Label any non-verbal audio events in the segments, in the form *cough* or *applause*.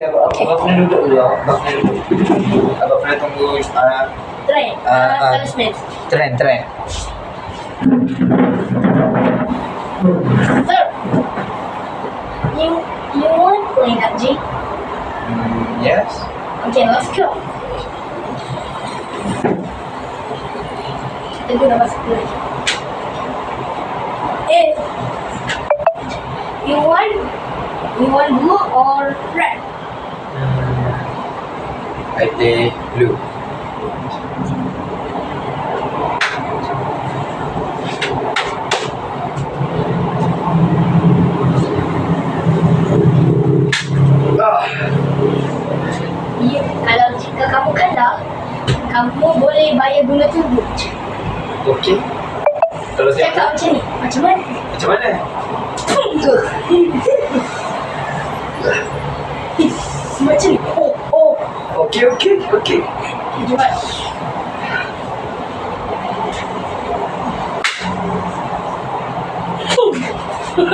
Apa tunggu uh, Tren. Uh, uh, tren, tren. Sir, you you want to play yes. Okay, let's go. Kita guna masuk dulu. Eh, you want you want blue or red? I take blue. Ah, Ya, kalau jika kamu kalah, kamu boleh bayar guna tubuh. okey. Kalau saya Cakap macam ni. Macam mana? macam mana? *laughs* Macam ni. Oh, Okay, okay, okay. *laughs* *laughs*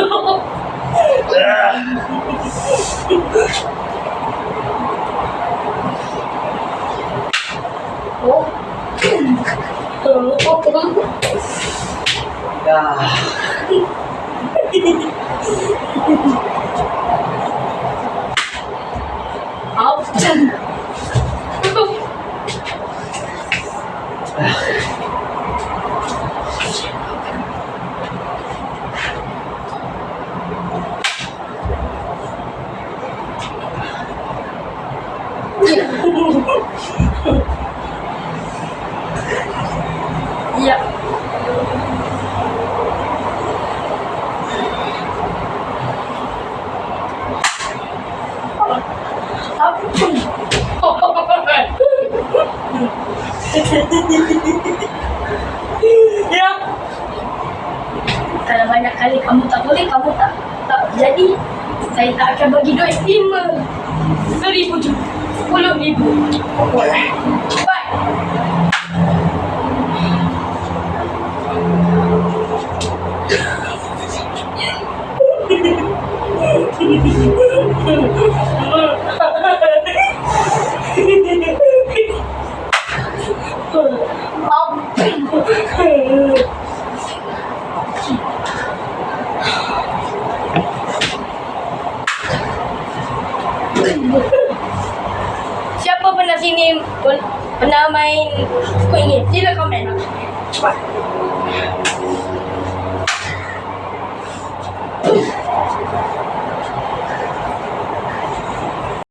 ah. Up. Ya. Kalau banyak kali kamu tak boleh, kamu tak tak jadi, saya tak akan bagi duit lima seribu je. Sepuluh ribu. Bye. *laughs* Siapa pernah sini pernah main Squid Game? Sila komen. Cepat.